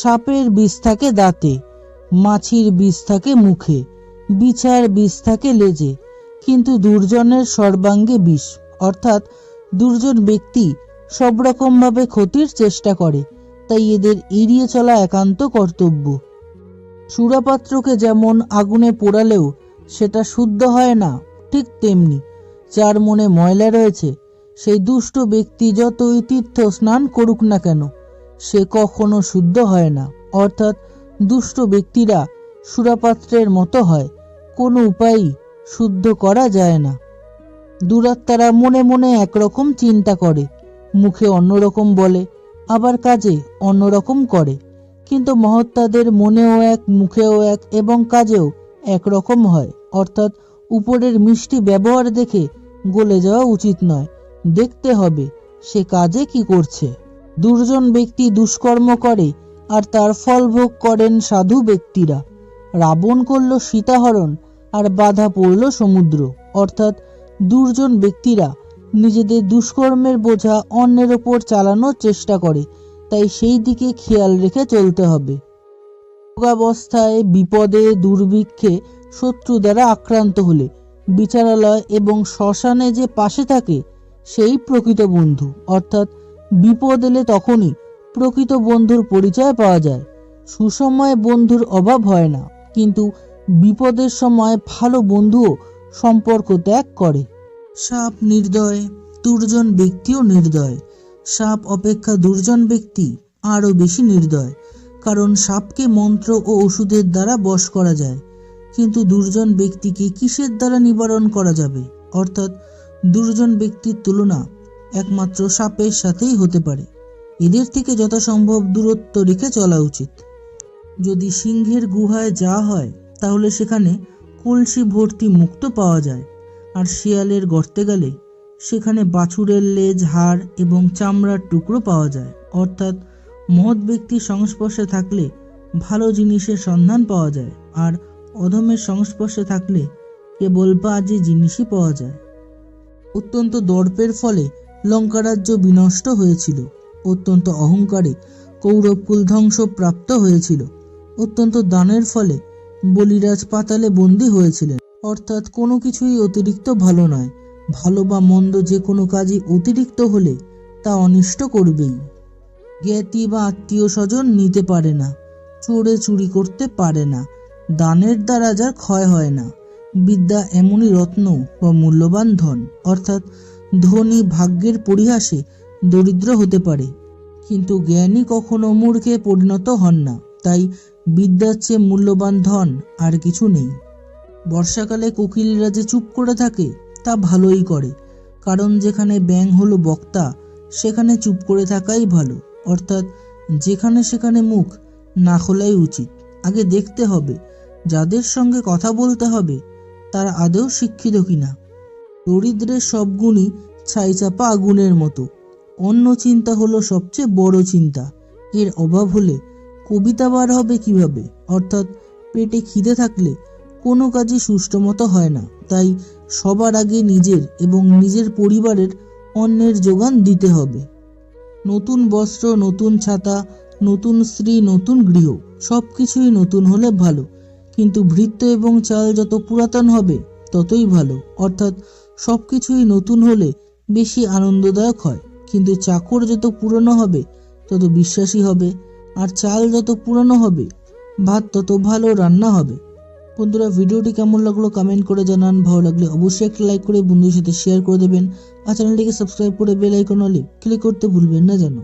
সাপের বিষ থাকে দাঁতে, মাছির বিষ থাকে মুখে বিছার বিষ থাকে লেজে, কিন্তু দুর্জনের সর্বাঙ্গে বিষ, অর্থাৎ দুর্জন ব্যক্তি সব রকমভাবে ক্ষতির চেষ্টা করে, তাই এদের এড়িয়ে চলা একান্ত কর্তব্য। সুরাপাত্রকে যেমন আগুনে পোড়ালেও সেটা শুদ্ধ হয় না, ঠিক তেমনি যার মনে ময়লা রয়েছে, সেই দুষ্ট ব্যক্তি যতই তীর্থ স্নান করুক না কেন সে কখনো শুদ্ধ হয় না। অর্থাৎ দুষ্ট ব্যক্তিরা সুরাপাত্রের মতো হয়, কোনো উপায়ই শুদ্ধ করা যায় না। দুরাত্মারা মনে মনে একরকম চিন্তা করে, মুখে অন্যরকম বলে, আবার কাজে অন্যরকম করে। কিন্তু মহত্তাদের মনেও এক, মুখেও এক এবং কাজেও একরকম হয়। অর্থাৎ উপরের মিষ্টি ব্যবহার দেখে গলে যাওয়া উচিত নয়। দেখতে হবে সে কাজে কি করছে। দুর্জন ব্যক্তি দুষ্কর্ম করে, আর তার ফল ভোগ করেন সাধু ব্যক্তিরা। রাবণ করল সীতাহরণ, আর বাধা পড়ল সমুদ্র। অর্থাৎ দুর্জন ব্যক্তিরা নিজেদের দুষ্কর্মের বোঝা অন্যের ওপর চালানোর চেষ্টা করে, তাই সেই দিকে খেয়াল রেখে চলতে হবে। রোগাবস্থায়, বিপদে, দুর্ভিক্ষে শত্রু দ্বারা আক্রান্ত হলে বিচারালয় এবং শ্মশানে যে পাশে থাকে, সেই প্রকৃত বন্ধু। অর্থাৎ বিপদ এলে তখনই প্রকৃত বন্ধুর পরিচয় পাওয়া যায়। সুসময়ে বন্ধুর অভাব হয় না, কিন্তু বিপদের সময় ভালো বন্ধুও সম্পর্ক ত্যাগ করে। সাপ নির্দয়, দুর্জন ব্যক্তিও নির্দয়। সাপ অপেক্ষা দুর্জন ব্যক্তি আরও বেশি নির্দয়, কারণ সাপকে মন্ত্র ও ওষুধের দ্বারা বশ করা যায়। কিন্তু দুর্জন ব্যক্তিকে কিসের দ্বারা নিবারণ করা যাবে? অর্থাৎ দুর্জন ব্যক্তির তুলনা একমাত্র সাপের সাথেই হতে পারে। এদের থেকে যথাসম্ভব দূরত্ব রেখে চলা উচিত। যদি সিংহের গুহায় যাওয়া হয়, তাহলে সেখানে কলসি ভর্তি মুক্ত পাওয়া যায়। আর শিয়ালের গর্তে গেলে সেখানে বাছুরের লেজ, হাড় এবং চামড়ার টুকরো পাওয়া যায়। অর্থাৎ মহৎ ব্যক্তির সংস্পর্শে থাকলে ভালো জিনিসের সন্ধান পাওয়া যায়, আর অধমের সংস্পর্শে থাকলে কেবল বাজে জিনিসই পাওয়া যায়। অত্যন্ত দর্পের ফলে লঙ্কারাজ্য বিনষ্ট হয়েছিল। অত্যন্ত অহংকারে কৌরব ধ্বংস প্রাপ্ত হয়েছিল। অত্যন্ত দানের ফলে বলিরাজ পাতালে বন্দী হয়েছিলেন। অর্থাৎ কোনো কিছুই অতিরিক্ত ভালো নয়। ভালো বা মন্দ যে কোনো কাজই অতিরিক্ত হলে তা অনিষ্ট করবেই। জ্ঞাতি বা আত্মীয় স্বজন নিতে পারে না, চোরে চুরি করতে পারে না, দানের দ্বারা যার ক্ষয় হয় না। বিদ্যা এমনই রত্ন বা মূল্যবান ধন। অর্থাৎ ধনী ভাগ্যের পরিহাসে দরিদ্র হতে পারে। কিন্তু জ্ঞানী কখনো মূর্খে পরিণত হন না, তাই বিদ্যার চেয়ে মূল্যবান ধন আর কিছু নেই। বর্ষাকালে কোকিলরা যে চুপ করে থাকে, তা ভালোই করে, কারণ যেখানে ব্যাং হলো বক্তা, সেখানে চুপ করে থাকাই ভালো। অর্থাৎ যেখানে সেখানে মুখ, না খোলাই উচিত। আগে দেখতে হবে, যাদের সঙ্গে কথা বলতে হবে, তারা আদৌ শিক্ষিত কিনা। দরিদ্রের সব গুণই ছাইচাপা আগুনের মতো। অন্য চিন্তা হলো সবচেয়ে বড় চিন্তা। এর অভাব হলে কবিতা বার হবে কীভাবে? অর্থাৎ পেটে খিদে থাকলে কোনো কাজই সুষ্ঠু মতো হয় না। তাই সবার আগে নিজের এবং নিজের পরিবারের অন্যের যোগান দিতে হবে। নতুন বস্ত্র, নতুন ছাতা, নতুন স্ত্রী, নতুন গৃহ সব কিছুই নতুন হলে ভালো। কিন্তু ভৃত্য এবং চাল যত পুরাতন হবে, ততই ভালো। অর্থাৎ সব কিছুই নতুন হলে বেশি আনন্দদায়ক হয়। কিন্তু চাকর যত পুরনো হবে, তত বিশ্বাসী হবে, আর চাল যত পুরনো হবে, ভাত তত ভালো রান্না হবে। বন্ধুরা, ভিডিওটি কেমন লাগল কমেন্ট করে জানান। ভালো লাগলে অবশ্যই একটা লাইক করে বন্ধুর সাথে শেয়ার করে দেবেন। আর চ্যানেলটিকে সাবস্ক্রাইব করে বেল আইকন অলে ক্লিক করতে ভুলবেন না যেন।